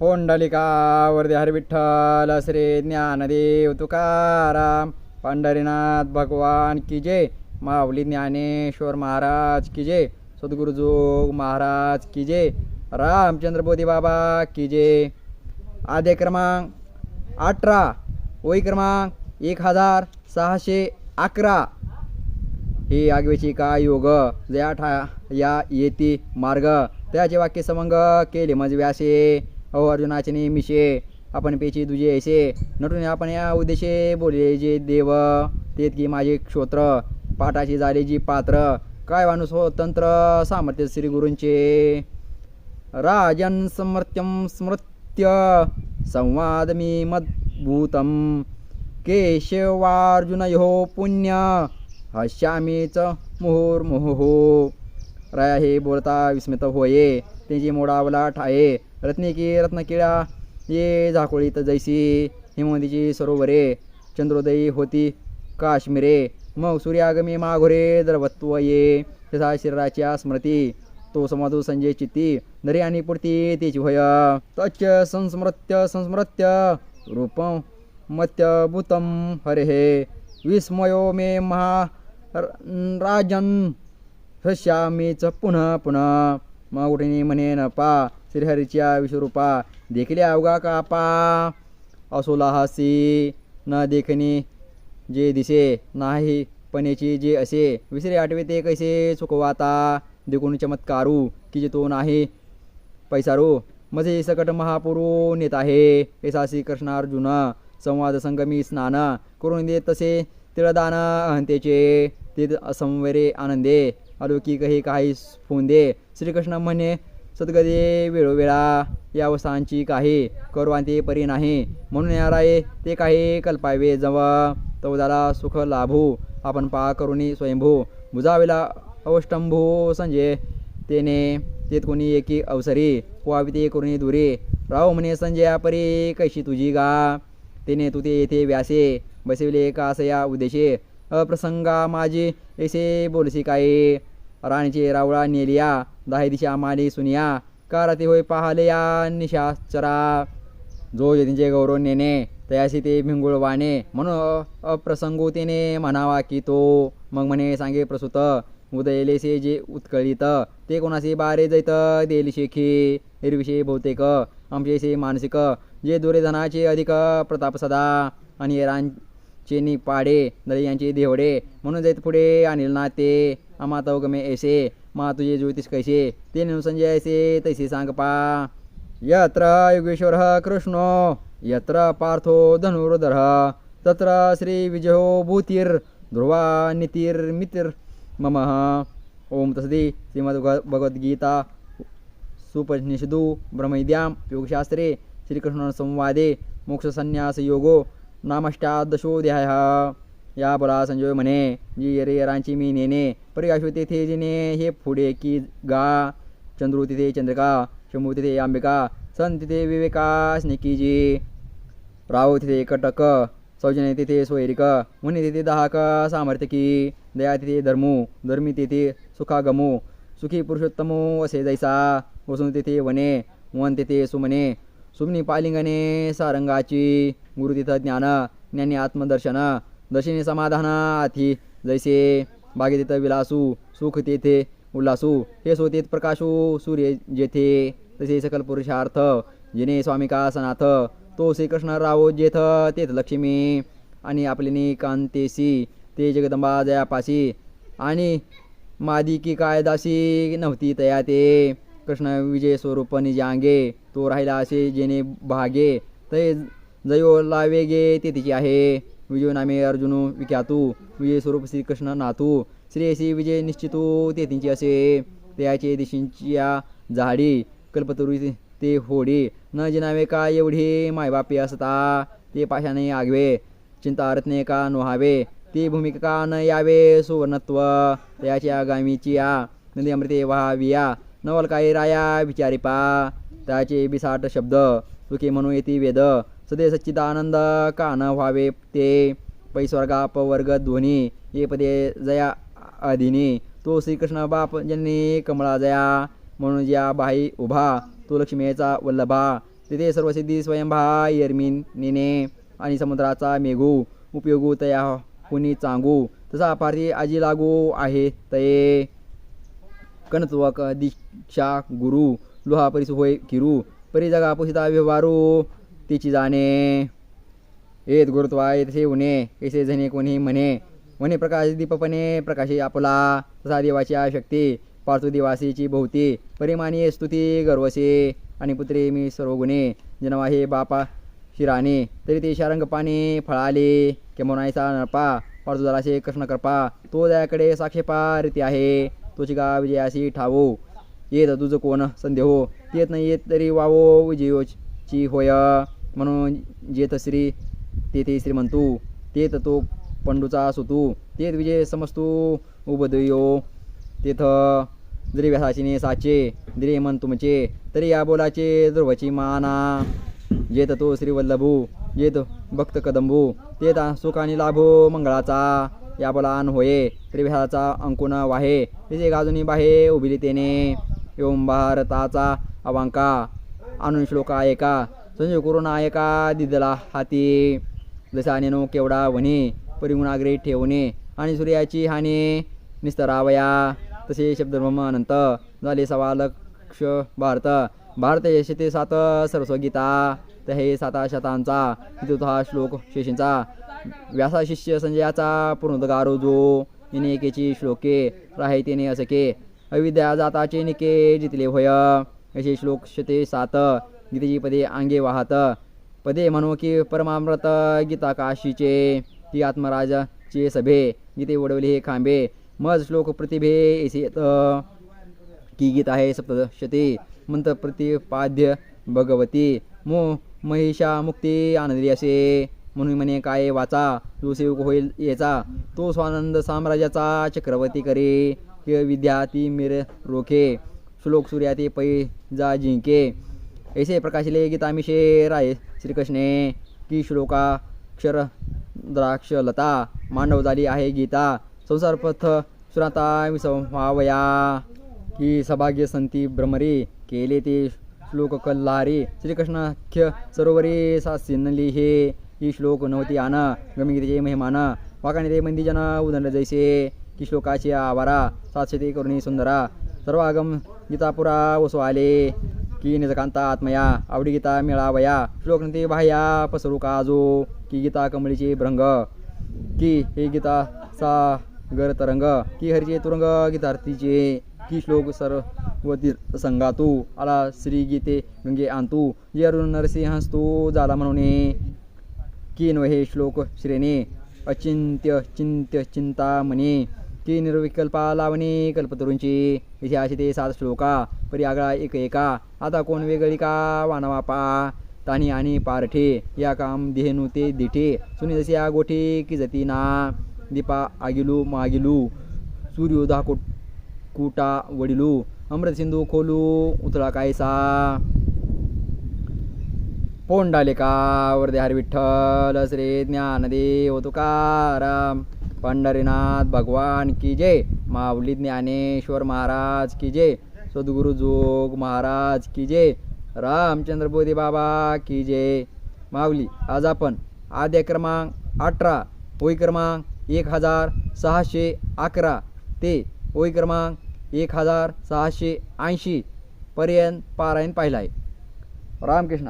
पोंडलिकावरती हरविठ्ठल श्री ज्ञानदेव तुकाराम पंढरीनाथ भगवान की जय माऊली ज्ञानेश्वर महाराज की जय सद्गुरुजोग महाराज की जय रामचंद्र बोधी बाबा की जय. आद्य क्रमांक अठरा वही क्रमांक एक हजार सहाशे अकरा. हे आगवेची का योग? जया ठा या येती मार्ग. त्याचे वाक्य समंग केले म्हणजे व्यासे अहो अर्जुनाचे नेमिशे आपण पेची तुझे ऐसे नटून आपण या उद्देशे बोलले जे देव तेत की माझे क्षोत्र पाठाची झाले जी पात्र. काय वाणू स्वतंत्र सामर्थ्य श्री गुरूंचे? राजन समर्थ्यम स्मृत्य संवाद मी मद्भूतम. केशवार्जुनयो पुण्य हश्यामीच मुहुर्मुहुः. राया हे बोलता विस्मित होये. त्यांची मोडावलाट आहे. रत्निकी रत्नकिळा ये झाकोळीत जैसी हिमवंतीची सरोवरे. चंद्रोदयी होती काश्मीरे. मग सूर्यागमी माघोरे द्रवत्व ये. तसा शरीराच्या स्मृती. तो समाधू संजय चित्ती. नरी आणि पुरती तेची भय. तच्च संस्मृत्य संस्मृत्य. रूपं मत्यभूतम हरे. विस्मयो मे महा राजन. राजन च पुन्हा पुन्हा मागुटीने म्हणे न पा श्रीहरीच्या विश्वरूपा देखील अवघा कापा असोला हासी न देखणे जे दिसे नाही पणेची जे असे. विसरे आठवे ते कैसे चुकवाता देखून चमत्कारू की जे तो नाही. पैसारू मजे सकट महापुरू नेत आहे. ऐसा श्री कृष्णार्जुन संवाद संगमी स्नान करून देत तसे तिळदान अहंतेचे ते असंवरे आनंदे. अलौकिक हे काही दे. श्रीकृष्ण म्हणे सद्गदे वेळोवेळा या अवस्थांची काही करवांती परी नाही. म्हणून या ते काही कल्पावे जव. तवदाला सुख लाभू. आपण पा करुणी स्वयंभू. बुजावेला अवष्टंभू संजय. तेने तेत कोणी एकी अवसरी. पोहावी ते करुणी दुरी. राव म्हणे संजया परी कैशी तुझी गा? तेने तू ते येथे व्यासे. बसविले का असया उद्देशे. अप्रसंगा माझी ऐसे बोलसी काय राणीचे रावळा नेलिया दाही दिशा माली सुनिया कारती होय पाहले या निशाचरा. जो यतींचे गौरव नेणे तयाशी ते भिंगुळ वाणे म्हणून अ- म्हणावा की तो. मग म्हणे सांगे प्रसूत उदयलेसे जे उत्कळीत ते कोणाशी बारे जैत देली शेखी. हिरविषयी बहुतेक आमचेसे मानसिक जे दुर्योधनाचे अधिक प्रताप सदा. आणि रांचे निपाडे दळी यांचे देवडे म्हणून जैत पुढे अनिल ना ते आम्हा गमे ऐसे मा तुझे ज्योतिष कैसे? ते नेऊन संजय ऐसे तैसे सांग पा। यत्र योगेश्वर कृष्णो यत्र पार्थो धनुर्धर तत्र श्रीविजयो भूतिर् ध्रुवा नीतिर्मितिर् मम। ओम तसदी श्रीमद् भगवद्गीता सुपनिषदु ब्रह्मविद्यां योगशास्त्रे श्रीकृष्णसंवादे मोक्षसन्यासयोगो नामाष्टादशोऽध्याय। या बोला संजय म्हणे जी येरे रांची मी नेणे परिगाशो तेथे जिने हे पुढे की गा चंद्रू तिथे चंद्रिका शंभू तिथे अंबिका सन तिथे विवेका स्नेकीजी राव तिथे कटक सौजन्य तिथे सोयरिक मुनी तिथे दाहक सामर्थ्यकी दया तिथे धर्मू धर्मी तिथे सुखागमू सुखी पुरुषोत्तमो असे जैसा वसून तिथे वने वन तिथे सुमने सुमनी पालिंगने सारंगाची गुरु तिथं ज्ञान ज्ञानी आत्मदर्शन दर्शनी समाधानाथी जैसे बागे तिथं विलासू सुख तेथे उल्लासू हे सोतेत प्रकाशू सूर्य जेथे तसे सकल पुरुषार्थ जिने स्वामिका सनाथ तो श्रीकृष्ण राव जेथ तेथ लक्ष्मी आणि आपली कांतेसी ते जगदंबा जयापाशी आणि मादी की काय दासी नव्हती तया ते. कृष्ण विजय स्वरूप निजांगे तो राहिला असे जेने भागे ते जयो लावेगे ते तिची आहे. विजय नामे अर्जुनू विख्यातू विजय स्वरूप श्रीकृष्ण नाथू श्रेयसी विजय निश्चितू ते तिची असे त्याचे दिशींच्या झाडी कल्पतरू ते होडी न जिनावे का एवढी मायबापे असता ते पाशाने आगवे चिंता रत्ने का नोहावे ती भूमिका न यावे सुवर्णत्व त्याच्या आगामीची या नदी अमृते व्हाविया नवल काही राया विचारी पा त्याचे बिसाट शब्द सुखी म्हणून येती वेद सदे सच्चिदानंद का न व्हावे ते. पैस्वर्गा अपवर्ग ध्वनी ये पदे जया अधिनी तो श्रीकृष्ण बाप ज्यांनी कमळा जया म्हणून ज्या बाई उभा तो लक्ष्मीचा वल्लभा. तिथे सर्वसिद्धी स्वयंभा यर्मीन निने आणि समुद्राचा मेघू उपयोगू तया कुणी चांगू. तसा पार्थी आजी लागू आहे तये. कणत्वक दीक्षा गुरु लोहा परिसु होय किरू परी जगा पुसिता व्यवहारू तिची जाणे. येत गुरुत्वा येतसे उणे कैसे झणे कोणी म्हणे. म्हणे प्रकाश दीपपणे प्रकाशी आपला. तसा देवाची शक्ती पार्थू दिवासीची भोवती. परिमाणी स्तुती गर्वसे. आणि पुत्रे मी सर्व गुणे जनवा हे बापा शिराने तरी ते शारंग पाणी फळाले केमोनायचा नरपा. पार्थू दलाशी कृष्ण कृपा. तो दयाकडे साक्षेपा रीती आहे. तोची गा विजयासी ठावो. येत तुझं कोण संदेहो? येत नाही येत तरी वावो विजयोची होय. म्हणून जेत श्री ते ते श्रीमंतू तेत तो पंडूचा सुतू तेत विजय समस्तू उबदयो तेथ जरी व्यासाचिने साचे दिरे मन तुमचे तरी या बोलाचे ध्रुवची माना. जेत तो श्रीवल्लभू जेत भक्त कदंबू तेत सुख आणि लाभो मंगळाचा. या बोलान होये तरी व्यासाचा अंकुन वाहे तिचे गाजुनी बाहे उभिली तेने एवं भारताचा अवांका आणून श्लोका एका. संजय करून एका दिदला हाती. जसा नेनो हो केवडा वने परिगुणाग्रे ठेवणे आणि सूर्याची हानी. निस्तरावया तसे शब्दब्रह्म अनंत. झाले सवा लक्ष भारत. भारत यशते सात सरस्वगीता तर हे साता शतांचा. हा श्लोक शेषींचा. व्यासा शिष्य संजयाचा पूर्णोद्गारो जो निनेकेची श्लोके राहे असके. अविद्या जाताचे निके जितले होय असे श्लोक शते सात. गीतेची पदे अंगे वाहत। पदे म्हणू की परमामृत गीता काशीचे ती आत्मराजाचे सभे। गीते उडवले हे खांबे। मज श्लोक प्रतिभे येत की गीत आहे सप्तशती मंत प्रतिपाद्य भगवती। मो महिषा मुक्ती आनंदी असे। म्हणून म्हणे काय वाचा? जो सेवक होईल याचा। तो स्वानंद साम्राज्याचा चक्रवर्ती करे। विद्या ती मिर रोखे। श्लोक सूर्या ते पै जा जिंके। ऐसे प्रकाशिले गीतामिषे राय श्रीकृष्णे की श्लोका क्षर द्राक्ष लता मांडव झाली आहे गीता संसारपथ सुराता विसंवावया की सभाग्य संती भ्रमरी केले ते श्लोक कल्लारी श्रीकृष्णाख्य सरोवरी सासिनली हे. ही श्लोक नव्हती आन गमिगीतेचे मेहमान वाकाने ते मंदिजन उदंड जैसे. की श्लोकाचे आवारा सातशे ते करुणी सुंदरा सर्व आगम गीतापुरा वसो आले की निजकांता आत्मया आवडी गीता मिळावया श्लोक ते बाह्या पसरू काजो की गीता कमळीचे भ्रंग की हे गीता सा गर तरंग की हरिचे तुरंग गीतार्थीचे की श्लोक सर्वती संगातू आला श्री गीते गंगे आणतू जे अरुण नरसिंहस्तू झाला म्हणून की नो हे श्लोक श्रेणे अचिंत्य चिंत्य चिंतामणी ती निर्विकल्पा लावणी कल्पतरूंची. इतिहास ते सात श्लोका परी आगळा एक एका आता कोण वेगळी का? वानवापा तानी आणि पारठे. या काम देहेनु ते दिठे. सुनी जशी या गोठी की जती ना. दीपा आगिलू मागिलू. सूर्योदा कुट कुटा वडिलू. अमृत सिंधू खोलू उतळा कायसा. पोंडालिका वरदे हरी विठ्ठल श्री ज्ञानदेव तुकाराम. पंढरीनाथ भगवान की जय. माऊली ज्ञानेश्वर महाराज की जय. सद्गुरु जोग महाराज की जय. रामचंद्र बोधी बाबा की जय. माऊली आज आपण आद्य क्रमांक अठरा ओळी क्रमांक एक हजार सहाशे अकरा ते होई क्रमांक एक हजार सहाशे ऐंशी पर्यंत पारायण पाहिला आहे. रामकृष्ण.